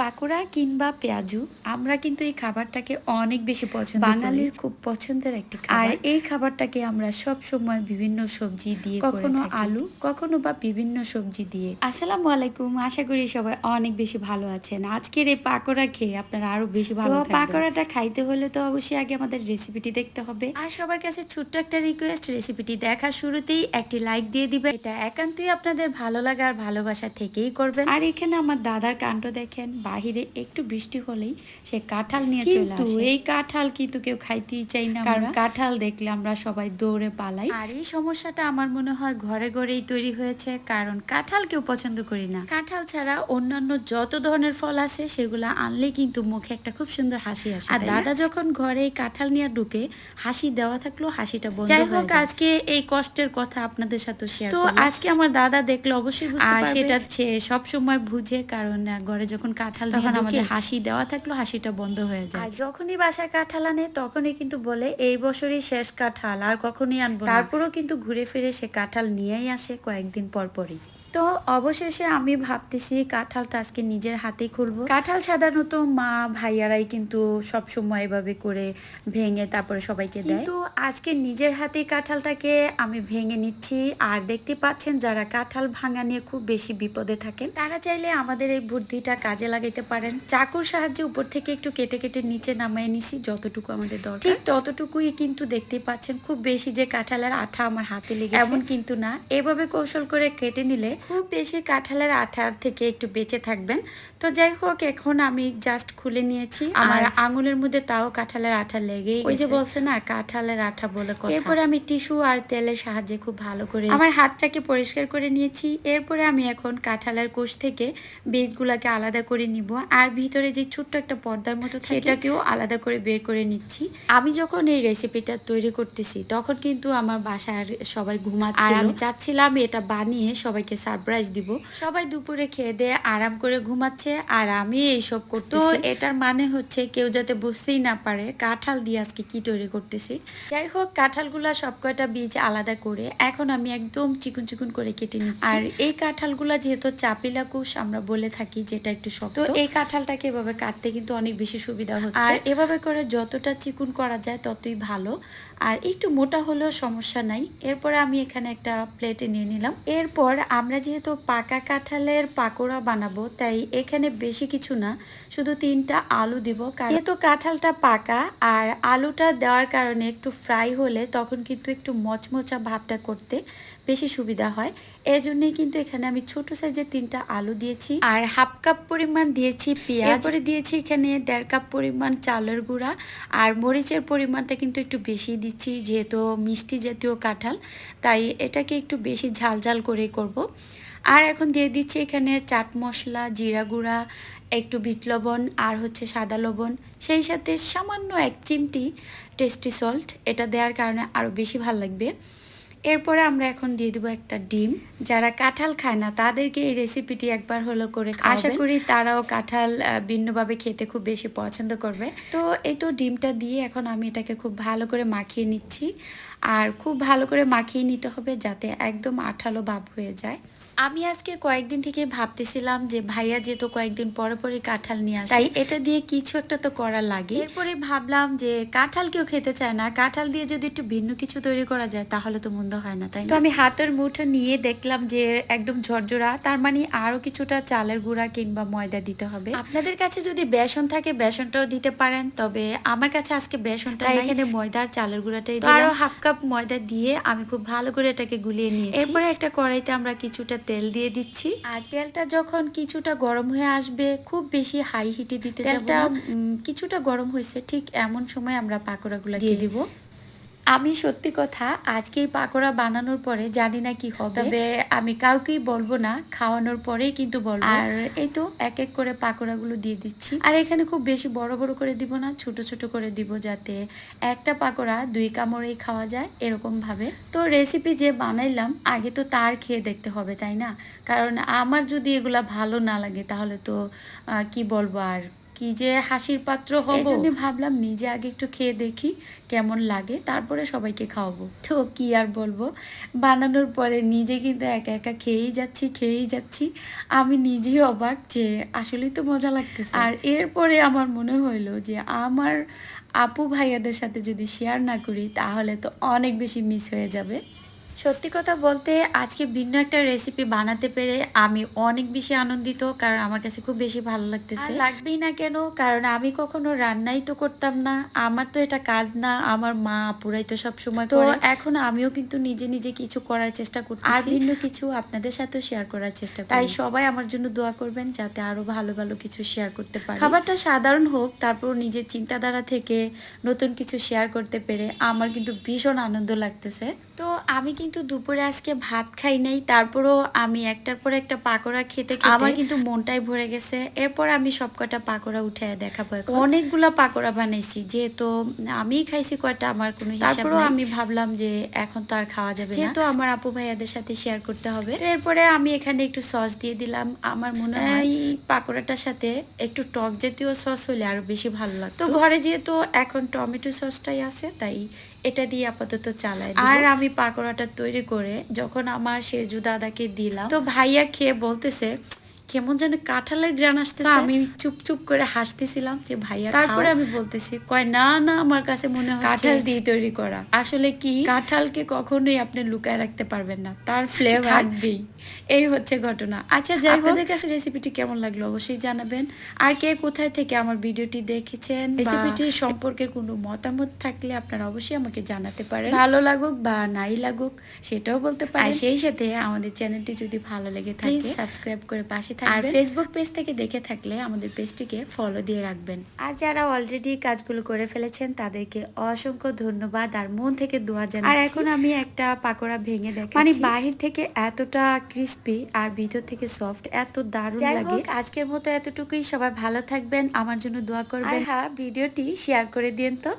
পাকোড়া কিংবা পেঁয়াজু আমরা কিন্তু এই খাবারটাকে অনেক বেশি পছন্দ বাঙালির খুব পছন্দের একটি আর এই খাবারটাকে আমরা সব সময় বিভিন্ন সবজি দিয়ে কখনো আলু কখনো বা বিভিন্ন সবজি দিয়ে। আসসালামু আলাইকুম আশা করি সবাই অনেক বেশি ভালো আছেন। আজকের এই পাকোড়া খেয়ে আপনারা আরও বেশি ভালো। পাকোড়াটা খাইতে হলে তো অবশ্যই আগে আমাদের রেসিপিটি দেখতে হবে। আর সবার কাছে ছোট্ট একটা রিকোয়েস্ট রেসিপিটি দেখা শুরুতেই একটি লাইক দিয়ে দিবেন। এটা একান্তই আপনাদের ভালো লাগা আর ভালোবাসা থেকেই করবেন। আর এখানে আমার দাদার কাণ্ড দেখেন বাহিরে একটু বৃষ্টি হলেই সে কাঁঠাল নিয়ে চলে আসে। এই কাঁঠাল কিন্তু কেউ খাইতেই চাই না কারণ কাঁঠাল দেখলে আমরা সবাই দৌড়ে পালাই। আর এই সমস্যাটা আমার মনে হয় ঘরে ঘরেই তৈরি হয়েছে কারণ কাঁঠাল কেউ পছন্দ করি না। কাঁঠাল ছাড়া অন্যান্য যত ধরনের ফল আছে সেগুলো আনলে কিন্তু মুখে একটা খুব সুন্দর হাসি আসে আর দাদা যখন ঘরে এই কাঁঠাল নিয়ে ঢুকে হাসি দেওয়া থাকল হাসিটা বন্ধ যাই হোক আজকে এই কষ্টের কথা আপনাদের সাথে শেয়ার তো আজকে আমার দাদা দেখল অবশ্যই আর সেটা সে সব সময় বুঝে কারণ ঘরে যখন কাঁঠাল তখন আমাদের হাসি দেওয়া থাকল হাসিটা বন্ধ হয়ে যায়। আর যখনই বাসায় কাঁঠাল আনে তখনই কিন্তু বলে এই বছরই শেষ কাঁঠাল আর কখনই আনব তারপরেও কিন্তু ঘুরে ফিরে সে কাঁঠাল নিয়েই আসে কয়েকদিন পর পরই। তো অবশেষে আমি ভাবতেছি কাঁঠালটা আজকে নিজের হাতেই খুলবো। কাঁঠাল সাধারণত মা ভাইয়ারাই কিন্তু সব সময় এভাবে করে ভেঙে তারপরে সবাইকে দেয়। কিন্তু আজকে নিজের হাতেই কাঁঠালটাকে আমি ভেঙে নিচ্ছি। আর দেখতে পাচ্ছেন যারা কাঁঠাল ভাঙা নিয়ে খুব বেশি বিপদে থাকেন তারা চাইলে আমাদের এই বুদ্ধিটা কাজে লাগাইতে পারেন। চাকুর সাহায্যে উপর থেকে একটু কেটে কেটে নিচে নামাই নিছি যতটুকু আমাদের দরকার। ঠিক ততটুকুই কিন্তু দেখতে পাচ্ছেন খুব বেশি যে কাঁঠালের আঠা আমার হাতে লেগে এমন কিন্তু না। এভাবে কৌশল করে কেটে নিলে খুব বেশি কাঁঠালের আঠার থেকে একটু বেঁচে থাকবেন। তো যাই হোক এখন আমি জাস্ট খুলে নিয়েছি। আমার আঙুলের মধ্যে তাও কাঁঠালের আঠা লেগেই ওই যে বলছে না কাঁঠালের আঠা বলে কথা। এরপরে আমি টিস্যু আর তেলের সাহায্যে খুব ভালো করে আমার হাতটাকে পরিষ্কার করে নিয়েছি। এরপরে আমি এখন কাঁঠালের কোষ থেকে বীজগুলাকে আলাদা করে নিব। আর ভিতরে যে ছোট্ট একটা পর্দার মতো সেটাকেও আলাদা করে বের করে নিচ্ছি। আমি যখন এই রেসিপিটা তৈরি করতেছি তখন কিন্তু আমার বাসার সবাই ঘুমাচ্ছে আমি চাচ্ছিলাম এটা বানিয়ে সবাইকে সারপ্রাইজ দিব। সবাই দুপুরে খেয়ে দিয়ে আরাম করে ঘুমাচ্ছে আর আমি এইসব করতেছি। তো এটার মানে হচ্ছে কেউ যাতে বুঝতেই না পারে কাঁঠাল দিয়ে আজকে কি তৈরি করতেছি। যাই হোক কাঁঠালগুলা সব কয়টা বীজ আলাদা করে এখন আমি একদম চিকুন চিকুন করে কেটে নিচ্ছি। আর এই কাঁঠালগুলা যেহেতু চাপিলা কুশ আমরা বলে থাকি যেটা একটু শক্ত। তো এই কাঁঠালটাকে এভাবে কাটতে কিন্তু অনেক বেশি সুবিধা হচ্ছে। আর এভাবে করে যতটা চিকুন করা যায় ততই ভালো। আর একটু মোটা হলেও সমস্যা নাই। এরপরে আমি এখানে একটা প্লেটে নিয়ে নিলাম। এরপর আমরা যেহেতু পাকা কাঁঠালের পাকোড়া বানাবো, তাই এখানে বেশি কিছু না, শুধু তিনটা আলু দিব। যেহেতু কাঁঠালটা পাকা আর আলুটা দেওয়ার কারণে একটু ফ্রাই হলে তখন কিন্তু একটু মচমচা ভাবটা করতে বেশি সুবিধা হয়। এর জন্যই কিন্তু এখানে আমি ছোট সাইজের তিনটা আলু দিয়েছি। আর হাফ কাপ পরিমাণ দিয়েছি পেঁয়াজ। এরপরে দিয়েছি এখানে দেড় কাপ পরিমাণ চালের গুঁড়া। আর মরিচের পরিমাণটা কিন্তু একটু বেশি দিচ্ছি, যেহেতু মিষ্টি জাতীয় কাঁঠাল, তাই এটাকে একটু বেশি ঝাল ঝাল করেই করব। আর এখন দিয়ে দিচ্ছি এখানে চাট মশলা জিরা গুঁড়া একটু বিট লবণ আর হচ্ছে সাদা লবণ। সেই সাথে সামান্য এক চিমটি টেস্টি সল্ট এটা দেওয়ার কারণে আরও বেশি ভালো লাগবে। এরপরে আমরা এখন দিয়ে দেবো একটা ডিম। যারা কাঁঠাল খায় না তাদেরকে এই রেসিপিটি একবার হলো করে। আশা করি তারাও কাঁঠাল ভিন্নভাবে খেতে খুব বেশি পছন্দ করবে। তো এই তো ডিমটা দিয়ে এখন আমি এটাকে খুব ভালো করে মাখিয়ে নিচ্ছি। আর খুব ভালো করে মাখিয়ে নিতে হবে যাতে একদম আঠালো ভাব হয়ে যায়। আমি আজকে কয়েকদিন থেকে ভাবতেছিলাম যে ভাইয়া যেহেতু কয়েকদিন পরে পরে কাঁঠাল নিয়ে আসে তাই এটা দিয়ে কিছু একটা তো করা লাগে। এরপরে ভাবলাম যে কাঁঠাল কেউ খেতে চায় না কাঁঠাল দিয়ে যদি একটু ভিন্ন কিছু তৈরি করা যায় তাহলে তো মন্দ হয় না তাই তো আমি হাতের মুঠো নিয়ে দেখলাম যে একদম ঝরঝরা তার মানে আরও কিছুটা চালের গুঁড়া কিংবা ময়দা দিতে হবে। আপনাদের কাছে যদি বেসন থাকে বেসনটাও দিতে পারেন তবে আমার কাছে আজকে বেসনটা এখানে ময়দার চালের গুঁড়াটাই। আরও হাফ কাপ ময়দা দিয়ে আমি খুব ভালো করে এটাকে গুলিয়ে নিয়েছি। এরপরে একটা কড়াইতে আমরা কিছুটা তেল দিয়ে দিচ্ছি। আর তেলটা যখন কিছুটা গরম হয়ে আসবে খুব বেশি হাই হিটে দিতে যাব তেলটা, কিছুটা গরম হয়েছে ঠিক এমন সময় আমরা পাকোড়াগুলো দিয়ে দিব। আমি সত্যি কথা আজকে এই পাকোড়া বানানোর পরে জানি না কি হবে। তবে আমি কাউকেই বলব না খাওয়ানোর পরেই কিন্তু বলব। আর এই তো এক এক করে পাকোড়াগুলো দিয়ে দিচ্ছি। আর এখানে খুব বেশি বড় বড় করে দিব না ছোট ছোট করে দিব যাতে একটা পাকোড়া দুই কামড়েই খাওয়া যায় এরকম ভাবে। তো রেসিপি যে বানাইলাম আগে তো তার খেয়ে দেখতে হবে তাই না? কারণ আমার যদি এগুলা ভালো না লাগে তাহলে তো কি বলব আর? কি যে হাসির পাত্র হব? এই জন্য ভাবলাম নিজে আগে একটু খেয়ে দেখি কেমন লাগে তারপরে সবাইকে খাওয়াবো। তো কি আর বলব? বানানোর পরে নিজে কিন্তু একা একা খেয়েই যাচ্ছি খেয়েই যাচ্ছি। আমি নিজেই অবাক যে আসলেই তো মজা লাগতেছে। আর এরপরে আমার মনে হইল যে আমার আপু ভাইয়াদের সাথে যদি শেয়ার না করি তাহলে তো অনেক বেশি মিস হয়ে যাবে। সত্যি কথা বলতে আজকে ভিন্ন একটা রেসিপি বানাতে পেরে আমি অনেক বেশি আনন্দিত কারণ আমার কাছে খুব বেশি ভালো লাগতেছে। লাগবেই না কেন? কারণ আমি কখনো রান্নাই তো করতাম না আমার তো এটা কাজ না আমার মা আপুরাই তো সব সময় তো এখন আমিও কিন্তু নিজে নিজে কিছু করার চেষ্টা করছি আর ভিন্ন কিছু আপনাদের সাথে শেয়ার করার চেষ্টা তাই সবাই আমার জন্য দোয়া করবেন যাতে আরও ভালো ভালো কিছু শেয়ার করতে পারি। খাবারটা সাধারণ হোক তারপর নিজের চিন্তাধারা থেকে নতুন কিছু শেয়ার করতে পেরে আমার কিন্তু ভীষণ আনন্দ লাগতেছে। তো আমি কিন্তু দুপুরে আজকে ভাত খাই নাই তারপরও আমি একটার পর একটা পাকোড়া খেতে আমার কিন্তু মনটাই ভরে গেছে। এরপর আমি সবকটা পাকোড়া উঠে দেখাবো। অনেকগুলা পাকোড়া বানাইছি যেহেতু আমি খাইছি কয়টা আমার কোনো তারপরও আমি ভাবলাম যে এখন তো আর খাওয়া যাবে যেহেতু আমার আপু ভাইয়াদের সাথে শেয়ার করতে হবে। তো এরপরে আমি এখানে একটু সস দিয়ে দিলাম। আমার মনে হয় পাকোড়াটার সাথে একটু টক জাতীয় সস হলে আরও বেশি ভালো লাগতো। তো ঘরে যেহেতু এখন টমেটো সসটাই আছে তাই এটা দিয়ে আপাতত চালাই আর আমি পাকোড়াটা তৈরি করে যখন আমার সেজু দাদাকে দিলাম, তো ভাইয়া খেয়ে বলতেছে কেমন যেন কাঁঠালের গ্রান আসতেছে। আমি চুপ চুপ করে হাসতেছিলাম যে ভাইয়া তারপরে আমি বলতেছি কয় না না আমার কাছে মনে হয় কাঁঠাল দিয়ে তৈরি করা। আসলে কি? কাঁঠালকে কখনোই আপনি লুকায় রাখতে পারবেন না। তার ফ্লেভার থাকবেই। এই হচ্ছে ঘটনা। আচ্ছা যাই হোক। আপনাদের কাছে রেসিপিটি কেমন লাগল অবশ্যই জানাবেন। আর কে কোথায় থেকে আমার ভিডিওটি দেখেছেন রেসিপিটি সম্পর্কে কোনো মতামত থাকলে আপনারা অবশ্যই আমাকে জানাতে পারেন। ভালো লাগুক বা নাই লাগুক সেটাও বলতে পারেন। সেই সাথে আমাদের চ্যানেলটি যদি ভালো লেগে থাকে সাবস্ক্রাইব করে পাশে আর ফেসবুক পেজ থেকে দেখে থাকলে আমাদের পেজটিকে ফলো দিয়ে রাখবেন। আর যারা অলরেডি কাজগুলো করে ফেলেছেন তাদেরকে অসংখ্য ধন্যবাদ। আর মন থেকে দোয়া জানাই আর এখন আমি একটা পাকোড়া ভেঙে দেখাচ্ছি। মানে বাহির থেকে এতটা ক্রিস্পি আর ভিতর থেকে সফট এত দারুণ লাগে। আজকের মতো এতটুকুই। সবাই ভালো থাকবেন আমার জন্য দোয়া করবেন। হ্যাঁ ভিডিওটি শেয়ার করে দিন তো।